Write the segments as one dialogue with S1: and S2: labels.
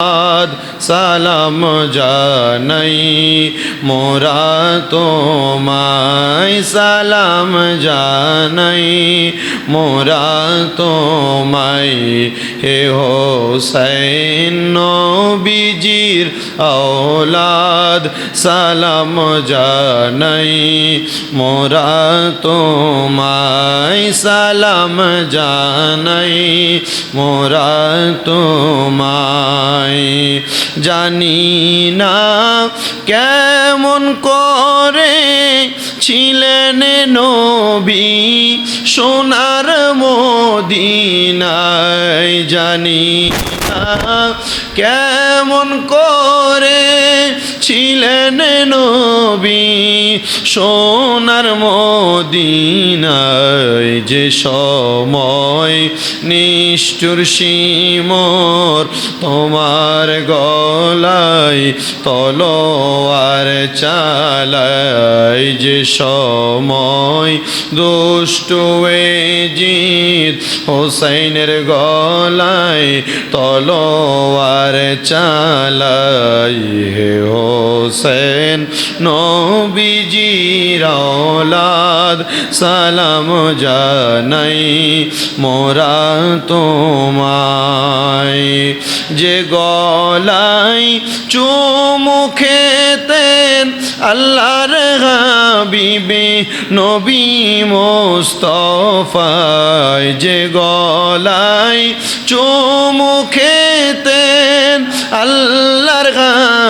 S1: আদ সালাম জানাই মোরা তোমায় সালাম জানাই মোরা তোমায় হে হোসেন নবীজির আওলাদ সালাম জানাই মোরা তোমায় সালাম জানাই মোরা তোমায় জানি না কেমন করে ছিলেন নবী সোনার মদিনায়। জানি কেমন করে ছিলেন নবী সোনার মদিনায় যে সময় নিষ্ঠুর সীমর তোমার গলায় তলোয়ার চালায় যে সময় দুষ্ট জিত হোসাইনের গলায় তলোয়ার চালাই হে হোসেন নবীজির আওলাদ সালাম জানাই মোরা তোমায়। যে গলায় চুমু খেতেন আল্লাহর হাবিবে নবী মোস্তফায়। যে গলায় চুমু খেতেন আল্লাহর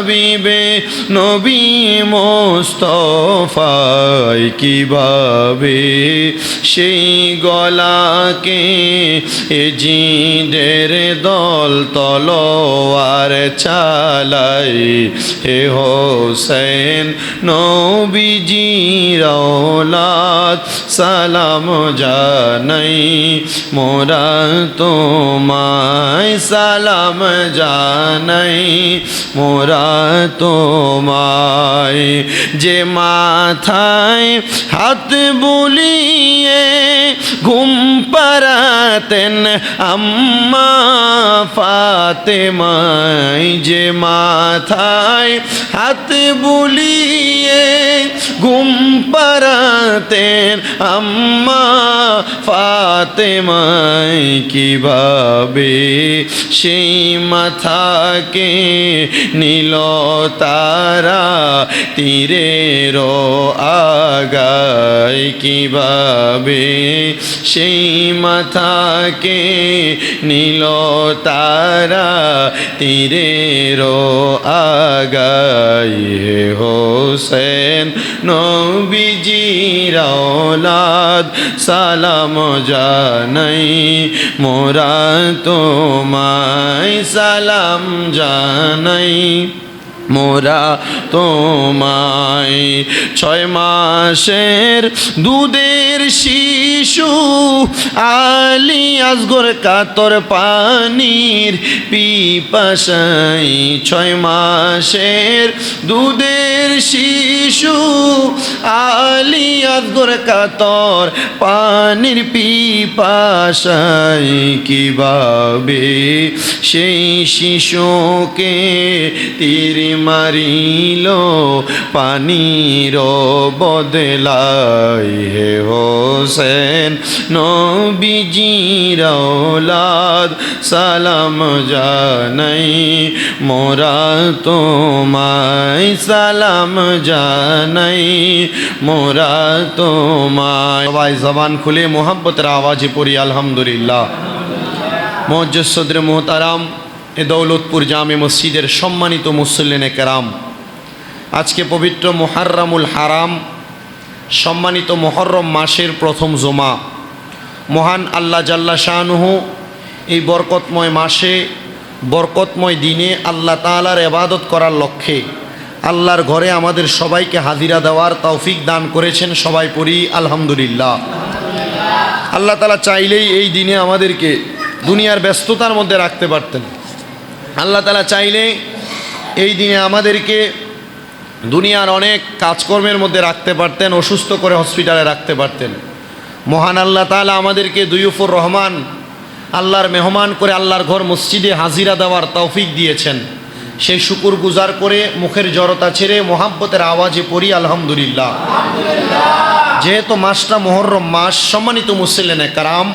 S1: হাবিবে নবী মোস্তফায় কীভাবে সেই গলাকে জিদের দল তলোয়ার চালাই। হে হোসেন নবীজি রওলাত সালাম জানাই মোরা তোমায়, সালাম জানাই মোরা তোমায়। যে মাথায় হাত বুলিয়ে ঘুম পারাতেন আম্মা ফাতেমাই যে মাথায় হাত বুলিয়ে ঘুম পারাতেন আম্মা ফাতেমাই কীভাবে সেই মাথাকে নীল তারা তীরের আগায় কীভাবে সেই মাথাকে নীল তারা তীরের আগায় হোসেন নবীজির রওলাদ সালাম জানাই মোরা তোমায় সালাম জানাই। মোরা তোমায় ছয় মাসের দুধের শিশু আলি আসগর কাতর পানির পিপাসাই ছয় মাসের দুধের শিশু আলি আসগর কাতর পানির পিপাসাই কীভাবে সেই শিশুকে তীর মারিল, পানির বদলাই হে হোসেন, নবীজির ওলাদ সালাম জানাই, মোরা তোমায় সালাম জানাই, মোরা তোমায় সবাই জবান খুলে মোহাব্বতের আওয়াজে পড়ি, আলহামদুলিল্লাহ। মজ্জসদ্রে মোহতারাম। এ দৌলতপুর জামে মসজিদের সম্মানিত মুসল্লিনে কেরাম। আজকে পবিত্র মোহার্রামুল হারাম, সম্মানিত মহরম মাসের প্রথম জমা। মহান আল্লাহ জাল্লা শাহনুহু এই বরকতময় মাসে, বরকতময় দিনে আল্লাহ তালার এবাদত করার লক্ষ্যে আল্লাহর ঘরে আমাদের সবাইকে হাজিরা দেওয়ার তৌফিক দান করেছেন সবাই পড়ি আলহামদুলিল্লাহ। আল্লাহ তালা চাইলেই এই দিনে আমাদেরকে দুনিয়ার ব্যস্ততার মধ্যে রাখতে পারতেন। আল্লাহ তালা চাইলে এই দিনে আমাদেরকে দুনিয়ার অনেক কাজকর্মের মধ্যে রাখতে পারতেন, অসুস্থ করে হসপিটালে রাখতে পারতেন। মহান আল্লাহ তালা আমাদেরকে দুইফুর রহমান, আল্লাহর মেহমান করে আল্লাহর ঘর মসজিদে হাজিরা দেওয়ার তৌফিক দিয়েছেন। সেই শুকুর গুজার করে মুখের জড়তা ছেড়ে মোহাব্বতের আওয়াজে পড়ি, আলহামদুলিল্লাহ। যেহেতু মাসটা মহরম মাস, সম্মানিত মুসলিনে কারাম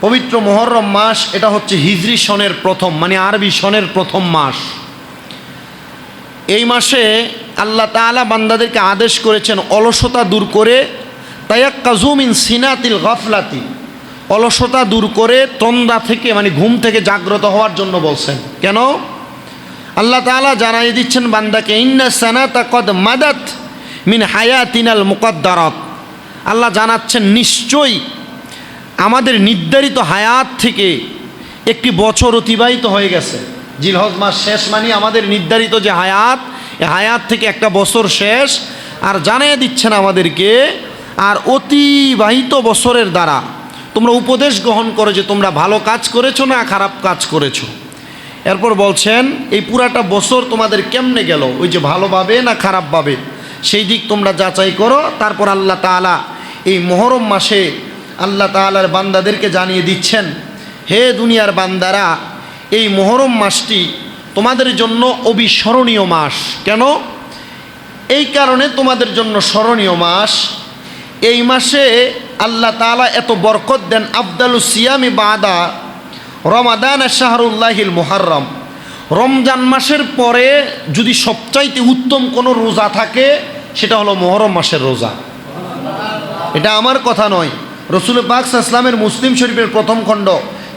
S1: পবিত্র মহরম মাস, এটা হচ্ছে হিজরি সনের প্রথম মানে আরবি সনের প্রথম মাস। এই মাসে আল্লাহ তাআলা বান্দাদেরকে আদেশ করেছেন অলসতা দূর করে তায়াক্কাজুমিন সিনাতিল গফলাতি। অলসতা দূর করে তন্দা থেকে মানে ঘুম থেকে জাগ্রত হওয়ার জন্য বলছেন। কেন? আল্লাহ তাআলা জানাই দিচ্ছেন বান্দাকে, ইন্না সানাতা কদ মাদাত মিন হায়াতিনাল মুকদ্দারাত। আল্লাহ জানাচ্ছেন, নিশ্চয়ই আমাদের নির্ধারিত হায়াত থেকে একটি বছর অতিবাহিত হয়ে গেছে। জিলহজ মাস শেষ মানে আমাদের নির্ধারিত যে হায়াত হায়াত থেকে একটা বছর শেষ, আর জানিয়ে দিচ্ছেন আমাদেরকে, আর অতিবাহিত বছরের দ্বারা তোমরা উপদেশ গ্রহণ করো যে তোমরা ভালো কাজ করেছ না খারাপ কাজ করেছ। এরপর বলছেন, এই পুরাটা বছর তোমাদের কেমনে গেল? ওই যে ভালোভাবে না খারাপভাবে? সেই দিক তোমরা যাচাই করো, তারপর আল্লাহ তাআলা এই মহরম মাসে আল্লাহ তাআলার বান্দাদেরকে জানিয়ে দিচ্ছেন, হে দুনিয়ার বান্দারা, এই মহরম মাসটি তোমাদের জন্য অবিস্মরণীয় মাস। কেন? এই কারণে তোমাদের জন্য স্মরণীয় মাস। এই মাসে আল্লাহ তাআলা এত বরকত দেন আবদালু সিয়ামি বাদা রমাদান শাহরুল্লাহিল মুহাররম। রমজান মাসের পরে যদি সবচাইতে উত্তম কোনো রোজা থাকে, সেটা হলো মহরম মাসের রোজা। এটা আমার কথা নয়। রসুল পাক ইসলামের মুসলিম শরীফের প্রথম খণ্ড,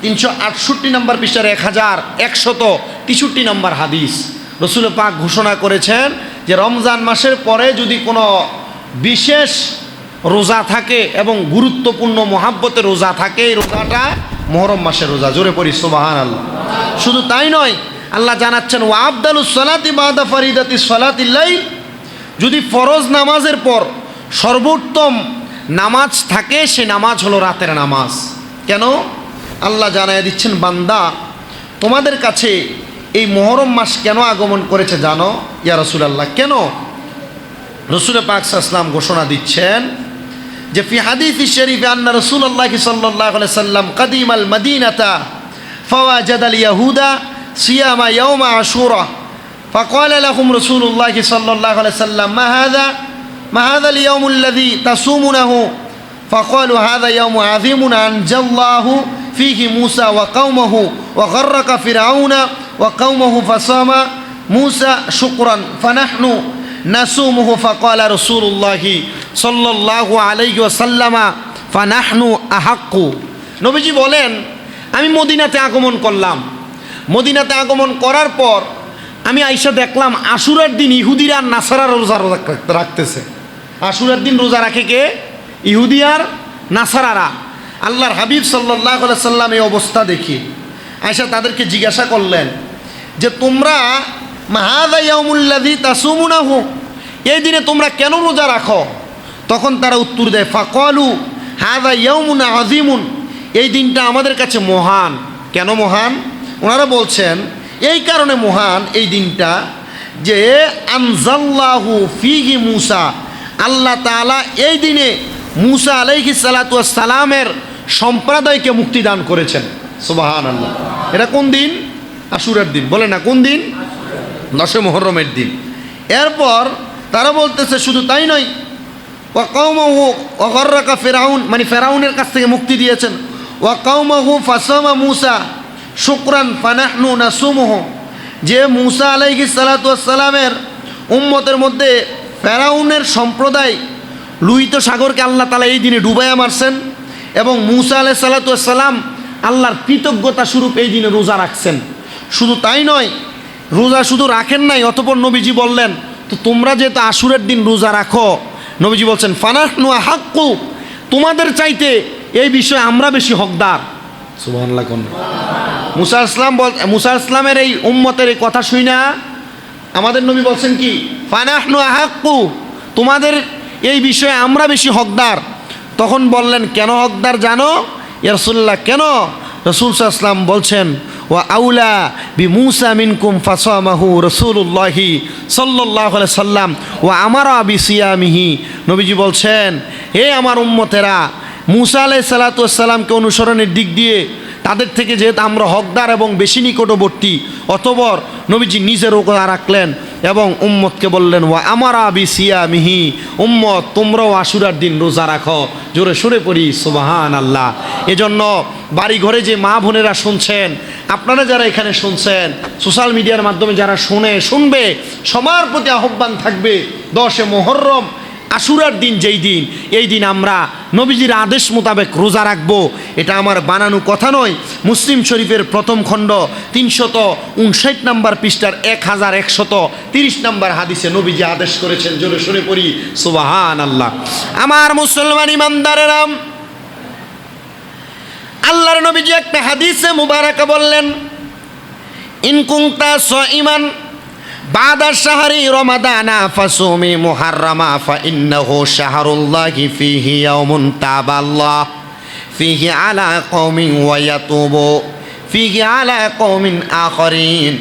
S1: তিনশো আটষট্টি নম্বর পৃষ্ঠার এক হাজার একশত তেষট্টি নম্বর হাদিস। রসুল পাক ঘোষণা করেছেন যে, রমজান মাসের পরে যদি কোনো বিশেষ রোজা থাকে এবং গুরুত্বপূর্ণ মহাব্বতের রোজা থাকে, এই রোজাটা মহরম মাসের রোজা। জোরে পড়ি সোবাহান আল্লাহ শুধু তাই নয়, আল্লাহ জানাচ্ছেন ও আবদালুস সলাতি বাদা ফরিদাতি সলাতিল্লাই যদি ফরজ নামাজের পর সর্বোত্তম নামাজ থাকে সে নামাজ হলো রাতের নামাজ কেন আল্লাহ জানায় দিচ্ছেন বান্দা তোমাদের কাছে এই মহরম মাস কেন আগমন করেছে জানো ইয়া রসুলাল্লাহ কেন রসুল পাক সাল্লাম ঘোষণা দিচ্ছেন যে ফি হাদিস শরীফে আন্না রসুল্লাহ সাল্লাহ সাল্লাম কাদিম আল মদিনাতা فوجد اليهود صيام يوم عاشوراء فقال لهم رسول الله صلى الله عليه وسلم ما هذا ما هذا اليوم الذي تصومونه فقالوا هذا يوم عظيم أنجى الله فيه موسى وقومه وغرق فرعون وقومه فصام موسى شكرا فنحن نصومه فقال رسول الله صلى الله عليه وسلم فنحن أحق নবীজি বলেন আমি মদিনাতে আগমন করলাম মদিনাতে আগমন করার পর আমি আইসা দেখলাম আশুরার দিন ইহুদিরা আর নাসারা রোজা রোজা রাখতেছে আশুরার দিন রোজা রাখে কে? ইহুদি আর নাসারারা। আল্লাহর হাবিব সাল্লাহ সাল্লাম এই অবস্থা দেখি। আয়সা তাদেরকে জিজ্ঞাসা করলেন যে, তোমরা মাহাদা ইয়ামুল্লাদি তাসুমুনাহু, এই দিনে তোমরা কেন রোজা রাখো? তখন তারা উত্তর দেয়, ফাকলু হাদা ইয়ামুনা আজিমুন এই দিনটা আমাদের কাছে মহান। কেন মহান? ওনারা বলছেন, এই কারণে মহান এই দিনটা যে আনজাল্লাহু ফিহি মুসা আল্লাহ তাআলা এই দিনে মুসা আলাইহি সালাতু সালামের সম্প্রদায়কে মুক্তি দান করেছেন। সুবাহান আল্লাহ এটা কোন দিন? আশুরের দিন। বলে না, কোন দিন? দশে মোহরমের দিন। এরপর তারা বলতেছে, শুধু তাই নয় ওয়াকাউমাহু ফেরাউন মানে ফেরাউনের কাছ থেকে মুক্তি দিয়েছেন। ওয়াকাউমাহু ফাসামা মুসা শুক্রান ফানাহনু নাসুমুহ। যে মুসা আলাইহি সালাতামের উম্মতের মধ্যে ফেরাউনের সম্প্রদায় লুইত সাগরকে আল্লাহ তালা এই দিনে ডুবাইয়া মারছেন এবং মুসা আলাই সালাতাম আল্লাহর কৃতজ্ঞতা স্বরূপ এই দিনে রোজা রাখছেন। শুধু তাই নয়, রোজা শুধু রাখেন নাই, অতপর নবীজি বললেন, তো তোমরা যেহেতু আশুরের দিন রোজা রাখো, নবীজি বলছেন ফানাহ নুয়া হাক্কু তোমাদের চাইতে এই বিষয়ে আমরা বেশি হকদার। কোন মুসা ইসলাম বল, মুসা ইসলামের এই উম্মতের এই কথা শুই না আমাদের নবী বলছেন কি ফানাহ নুয়া হাক্কু তোমাদের এই বিষয়ে আমরা বেশি হকদার। তখন বললেন, কেন হকদার জানো? ইয়ারসুল্লাহ কেন? রসুল ইসলাম বলছেন ও আউলা বি মুসা মিনকুম ফাসামাহু রসুল্লাহি সাল্লাহ সাল্লাম ও আমার আবি সিয়ামিহি। নবীজি বলছেন, হে আমার উম্মতেরা, মুসা আলাই সালাতামকে অনুসরণের দিক দিয়ে তাদের থেকে যেহেতু আমরা হকদার এবং বেশি নিকটবর্তী, অতবর নবীজি নিজের রোজা রাখলেন এবং উম্মতকে বললেন, ওয়া আমার আবি সিয়া মিহি উম্মত, তোমরাও আশুরার দিন রোজা রাখো, জোরে সুরে পড়ি সুবাহান আল্লাহ এজন্য বাড়ি ঘরে যে মা বোনেরা শুনছেন, আপনারা যারা এখানে শুনছেন, সোশ্যাল মিডিয়ার মাধ্যমে যারা শুনে, শুনবে, সবার প্রতি আহ্বান থাকবে, দশে মোহরম আশুরার দিন, যেই দিন, এই দিন আমরা নবীজির আদেশ মোতাবেক রোজা রাখব। এটা আমার বানানো কথা নয়। মুসলিম শরীফের প্রথম খণ্ড তিনশত উনষাট নাম্বার পৃষ্ঠার এক হাজার একশত তিরিশ নাম্বার হাদিসে নবীজি আদেশ করেছেন, জোরে শুনে পড়ি সুবাহান আল্লাহ আমার মুসলমান ইমানদারেরাম আল্লাহর নবীজি একটা হাদিসে মুবারাকা বললেন ইনকুংতা স ইমান বাদা শাহরি রমাদানা ফাসুমি মুহাররামা ফা ইন্নাহু শাহরুল্লাহি ফিহি ইয়াউমুন তাবাল্লাহ। ফিহি আলা কওমিন ওয়া ইয়াতুবু ফিহি কওমিন আখরিন।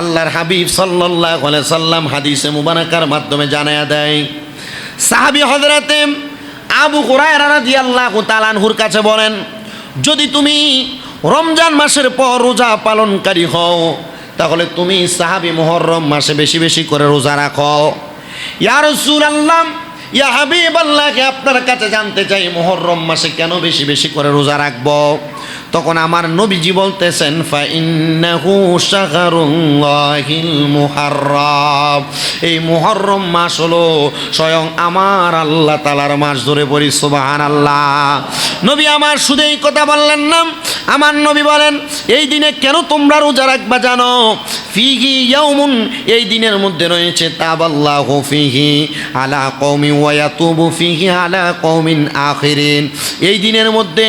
S1: আল্লাহর হাবিব সাল্লাল্লাহু আলাইহি সাল্লাম হাদিসে মুবারাকার মাধ্যমে জানায়া দেয়, সাহাবী হযরতে আবু হুরায়রা রাদিয়াল্লাহু তাআলা আনহুর কাছে বলেন, যদি তুমি রমজান মাসের পর রোজা পালনকারী হও তাহলে তুমি সাহাবি মোহরম মাসে বেশি বেশি করে রোজা রাখো। ইয়ার রসুল আল্লাহ ইয়া হাবিবাল্লাহকে আপনার কাছে জানতে চাই মোহরম মাসে কেন বেশি বেশি করে রোজা রাখব? তখন আমার নবীজি বলতেছেন মুহাররম। এই মুহররম মাস হলো স্বয়ং আমার আল্লাহ তালার মাস ধরে পড়ি, সুবহানাল্লাহ। নবী আমার শুধু এই কথা বললেন না, আমার নবী বলেন, এই দিনে কেন তোমরা রোজা রাখবা জানো? ফিহি ইয়াউমুন, এই দিনের মধ্যে রয়েছে, তাবাল্লাহু ফিহি আলা কওমি ওয়া ইয়াতুবু ফিহি আলা কওমিন আখিরিন। এই দিনের মধ্যে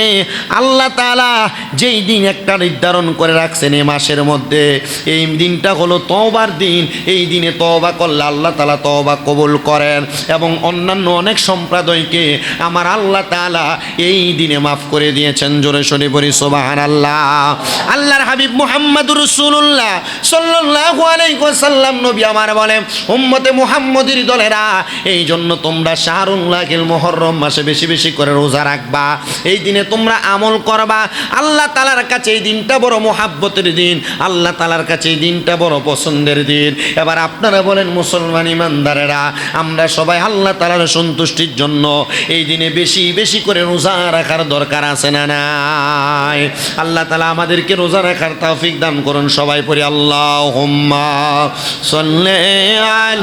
S1: আল্লাহ তাআলা যেই দিন একটা নির্ধারণ করে রাখছেন এই মাসের মধ্যে, এই দিনটা হলো তওবার দিন। এই দিনে তওবা করলে আল্লাহ তাআলা তওবা কবুল করেন এবং অন্যান্য অনেক সম্প্রদায়কে আমার আল্লাহ তাআলা এই দিনে মাফ করে দিয়েছেন। জোরে সরে পড়ি, সুবহানাল্লাহ। আল্লাহর হাবিব মুহাম্মদুর রাসূলুল্লাহ সাল্লাল্লাহু আলাইহি নবী আমার বলে উম্মতে মুহাম্মদের দলেরা, এই জন্য তোমরা শাহরুল্লাহিল মুহররম মাসে বেশি বেশি করে রোজা রাখবা। এই দিনে তোমরা আমল করবা। আল্লাহ তালার কাছে এই দিনটা বড় মোহাব্বতের দিন, আল্লাহ তালার কাছে এই দিনটা বড় পছন্দের দিন। এবার আপনারা বলেন, মুসলমান ইমানদারেরা, আমরা সবাই আল্লাহ তালার সন্তুষ্টির জন্য এই দিনে বেশি বেশি করে রোজা রাখার দরকার আছে না নাই? আল্লাহ তালা আমাদেরকে রোজা রাখার তাফিক দান করুন, সবাই পড়ি আল্লাহ হোম্মা সল্লে আল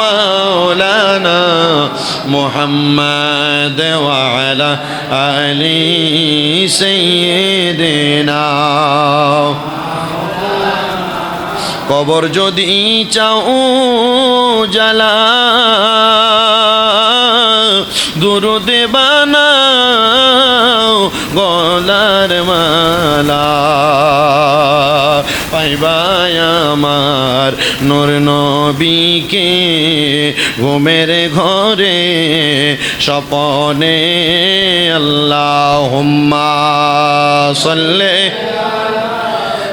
S1: মাওলানা محمد وعلى آل سيدنا কবর যদি চাও জ্বালা দুরুদে বানাও গলার মালা পাইবাই আমার নূর নবীকে ঘুমের ঘরে স্বপনে আল্লাহ সাল্লে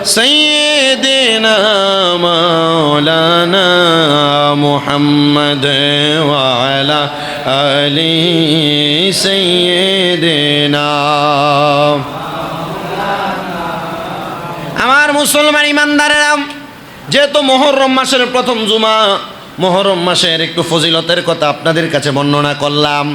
S1: سيدنا مولانا محمد وعلى آل سيدنا মুসলমান ইমানদারেরা যেহেতু মোহরম মাসের প্রথম জুমা, মোহরম মাসের একটু ফজিলতের কথা আপনাদের কাছে বর্ণনা করলাম।